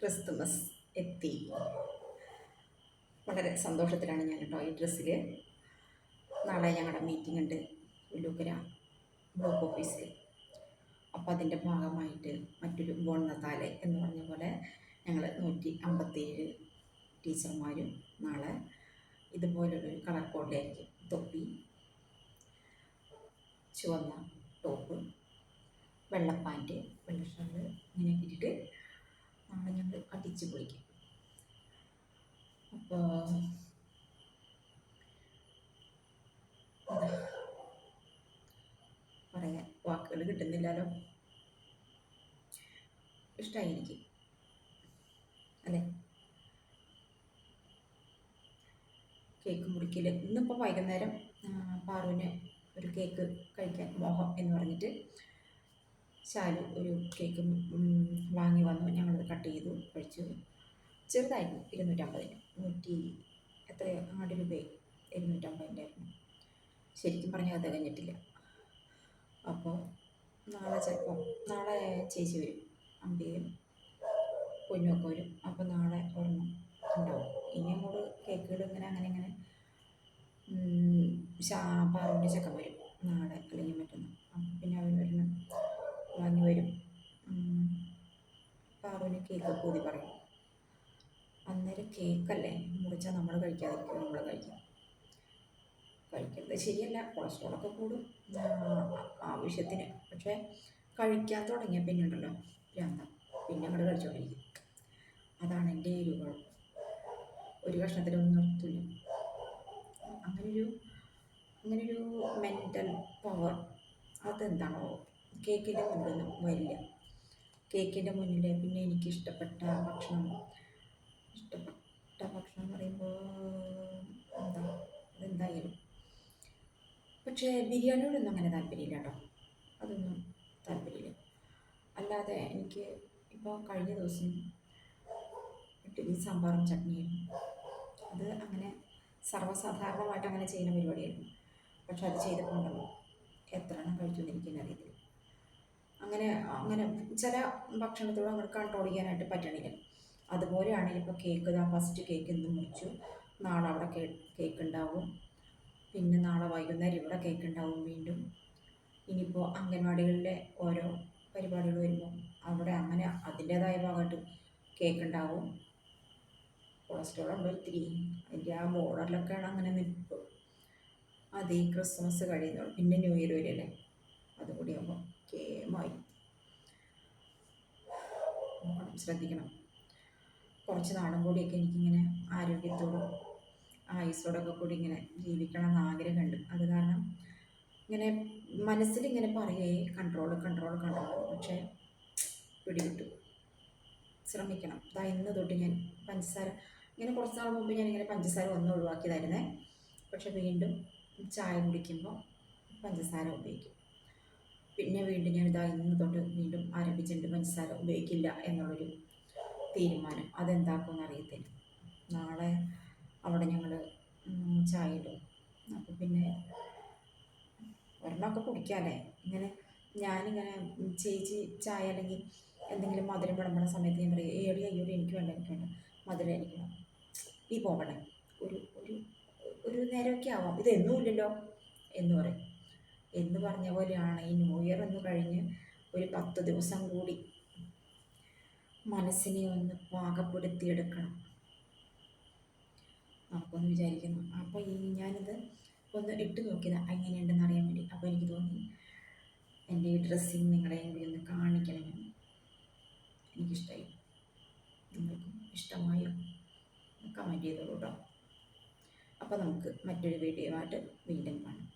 Christmas എത്തി. വളരെ സന്തോഷത്തിലാണ് ഞാൻ കേട്ടോ ഈ ഡ്രസ്സിൽ നാളെ ഞങ്ങളുടെ മീറ്റിംഗ് ഉണ്ട് ഉല്ലൂക്കര ബ്ലോക്ക് ഓഫീസിൽ അപ്പോൾ അതിന്റെ ഭാഗമായിട്ട് മറ്റൊരു ബോണ്ണത്താലെ എന്ന് പറഞ്ഞ പോലെ ഞങ്ങൾ നൂറ്റി അമ്പത്തേഴ് ടീച്ചർമാരും നാളെ ഇതുപോലൊരു കളർ കോഡിലായിരിക്കും തൊപ്പി ചുവന്ന ടോപ്പ് വെള്ള പാന്റ് ഇങ്ങനെ ഇട്ടിട്ട് നാളെ അടിച്ച് പൊളിക്കും. അപ്പോൾ പറയാൻ വാക്കുകൾ കിട്ടുന്നില്ലല്ലോ. ഇഷ്ടായിരിക്കും. അല്ലേ? കേക്ക് മുറിക്കൽ ഇന്നിപ്പോൾ വൈകുന്നേരം പാറുവിന് ഒരു കേക്ക് കഴിക്കാൻ മോഹം എന്ന് പറഞ്ഞിട്ട് ശാലു ഒരു കേക്ക് വാങ്ങി വന്നു. ഞങ്ങളത് കട്ട് ചെയ്തു കഴിച്ചു ചെറുതായിരുന്നു ഇരുന്നൂറ്റമ്പതിന്. നൂറ്റി എത്ര അങ്ങോട്ട് രൂപയെ ഇരുന്നൂറ്റമ്പതിന്റെ ആയിരുന്നു. ശരിക്കും പറഞ്ഞാൽ അത് തികഞ്ഞിട്ടില്ല അപ്പോൾ നാളെ ചിലപ്പോൾ നാളെ ചേച്ചി വരും അമ്പിയും കുഞ്ഞൊക്കെ വരും. അപ്പോൾ നാളെ ഒരെണ്ണം ഉണ്ടാവും. ഇനി അങ്ങോട്ട് കേക്കുകൾ ഇങ്ങനെ അങ്ങനെ ഇങ്ങനെ പാറുവിന്റെ ചെക്കൻ വരും നാളെ അല്ലെങ്കിൽ മറ്റൊന്ന് പിന്നെ അവൻ ഒരെണ്ണം വാങ്ങി വരും ഉം, പാറുവിന് കേക്ക് കൂടി പറയും. അന്നേരം കേക്കല്ലേ? മുറിച്ചാൽ നമ്മൾ കഴിക്കാതിരിക്കും നമ്മൾ കഴിക്കാം. കഴിക്കുന്നത് ശരിയല്ല. കൊളസ്ട്രോളൊക്കെ കൂടും. ആവശ്യത്തിന്. പക്ഷേ കഴിക്കാൻ തുടങ്ങിയ പിന്നെ ഉണ്ടല്ലോ. ഭ്രാന്ത പിന്നെ അങ്ങോട്ട് കഴിച്ചുകൊണ്ടിരിക്കും അതാണ് എന്റെ ഒരു കുഴപ്പം ഒരു കഷ്ണത്തിലൊന്നും നിർത്തില്ല അങ്ങനൊരു അങ്ങനൊരു മെന്റൽ പവർ അതെന്താണോ? കേക്കിന്റെ മുന്നിലൊന്നും വരില്ല. കേക്കിന്റെ മുന്നിൽ പിന്നെ എനിക്ക് ഇഷ്ടപ്പെട്ട ഭക്ഷണം. ഇഷ്ടപ്പെട്ട ഭക്ഷണം എന്ന് പറയുമ്പോൾ എന്താ? എന്തായാലും പക്ഷേ ബിരിയാണിയോടൊന്നും അങ്ങനെ താല്പര്യമില്ല കേട്ടോ. അതൊന്നും താല്പര്യമില്ല. അല്ലാതെ എനിക്ക് ഇപ്പോൾ കഴിഞ്ഞ ദിവസം ഇഡ്ഡലി സാമ്പാറും ചട്നിയും. അത് അങ്ങനെ സർവസാധാരണമായിട്ട് അങ്ങനെ ചെയ്യുന്ന പരിപാടിയായിരുന്നു. പക്ഷെ അത് ചെയ്തിട്ടുണ്ടല്ലോ എത്ര എണ്ണം കഴിച്ചു എന്ന് എനിക്കറിയത്തില്ല അങ്ങനെ അങ്ങനെ ചില ഭക്ഷണത്തോട് അങ്ങനെ കൺട്രോൾ ചെയ്യാനായിട്ട് പറ്റണില്ല. അതുപോലെയാണ് ഇപ്പോൾ കേക്ക് ഇതാ ഫസ്റ്റ് കേക്ക് ഇന്ന് മുറിച്ചു നാളെ അവിടെ കേക്ക് ഉണ്ടാവും. പിന്നെ നാളെ വൈകുന്നേരം ഇവിടെ കേക്ക് ഉണ്ടാവും വീണ്ടും. ഇനിയിപ്പോൾ അംഗൻവാടികളിലെ ഓരോ പരിപാടികൾ വരുമ്പോൾ അവിടെ അങ്ങനെ അതിന്റേതായ ഭാഗമായിട്ട് കേക്ക് ഉണ്ടാവും. കൊളസ്ട്രോൾ ഉണ്ട് ഒത്തിരി. അതിന്റെ ആ ബോർഡറിലൊക്കെയാണ് അങ്ങനെ നിൽപ്പ് അത് ഈ ക്രിസ്മസ് കഴിയുന്നുള്ളൂ പിന്നെ ന്യൂ ഇയർ വരെയല്ലേ അതുകൂടി ആകുമ്പോൾ കേമായി നോക്കണം ശ്രദ്ധിക്കണം. കുറച്ച് നാളും കൂടിയൊക്കെ എനിക്കിങ്ങനെ ആരോഗ്യത്തോടും ആയുസോടൊക്കെ കൂടി ഇങ്ങനെ ജീവിക്കണം എന്ന് ആഗ്രഹമുണ്ട്. അത് കാരണം ഇങ്ങനെ മനസ്സിലിങ്ങനെ പറയേ കൺട്രോൾ കൺട്രോൾ കൺട്രോൾ പക്ഷേ പിടിവിട്ടു ശ്രമിക്കണം. ഇതാ ഇന്ന് തൊട്ട് ഞാൻ പഞ്ചസാര ഇങ്ങനെ കുറച്ച് നാൾ മുമ്പ് ഞാൻ ഇങ്ങനെ പഞ്ചസാര ഒന്നും ഒഴിവാക്കിയതായിരുന്നേ. പക്ഷെ വീണ്ടും ചായ കുടിക്കുമ്പോൾ പഞ്ചസാര ഉപയോഗിക്കും. പിന്നെ വീണ്ടും ഞാൻ ഇതാ ഇന്ന് തൊട്ട് വീണ്ടും ആരംഭിച്ചിട്ടുണ്ട്. പഞ്ചസാര ഉപയോഗിക്കില്ല എന്നുള്ളൊരു തീരുമാനം. അതെന്താക്കുമെന്ന് അറിയത്തില്ല. നാളെ അവിടെ ഞങ്ങൾ ചായ ഇടും അപ്പോൾ പിന്നെ ഒരെണ്ണമൊക്കെ കുടിക്കാമല്ലേ ഇങ്ങനെ ഞാനിങ്ങനെ ചേച്ചി ചായ അല്ലെങ്കിൽ എന്തെങ്കിലും മധുരം വിളമ്പണ സമയത്ത് ഞാൻ പറയും ഏടി അയ്യോ എനിക്ക് വേണ്ട എനിക്ക് വേണ്ട. മധുരം എനിക്ക് വേണം നീ പോകണേ ഒരു ഒരു ഒരു നേരമൊക്കെ ആവാം. ഇതെന്നും ഇല്ലല്ലോ എന്ന് പറയും. എന്ന് പറഞ്ഞ പോലെയാണ് ഈ ന്യൂ ഇയർ എന്ന് കഴിഞ്ഞ് ഒരു പത്ത് ദിവസം കൂടി മനസ്സിനെ ഒന്ന് പാകപ്പെടുത്തിയെടുക്കണം. നമുക്കൊന്ന് വിചാരിക്കുന്നു. അപ്പോൾ ഈ ഞാനിത് ഒന്ന് ഇട്ട് നോക്കിയത് എങ്ങനെയുണ്ടെന്ന് അറിയാൻ വേണ്ടി. അപ്പോൾ എനിക്ക് തോന്നി എന്റെ ഈ ഡ്രസ്സിങ് നിങ്ങളെ കൂടി ഒന്ന് കാണിക്കണമെന്ന് എനിക്കിഷ്ടമായി നിങ്ങൾക്കും ഇഷ്ടമായോ കമന്റ് ചെയ്തോളൂ കേട്ടോ അപ്പോൾ നമുക്ക് മറ്റൊരു വീഡിയോ ആയിട്ട് വീണ്ടും കാണാം.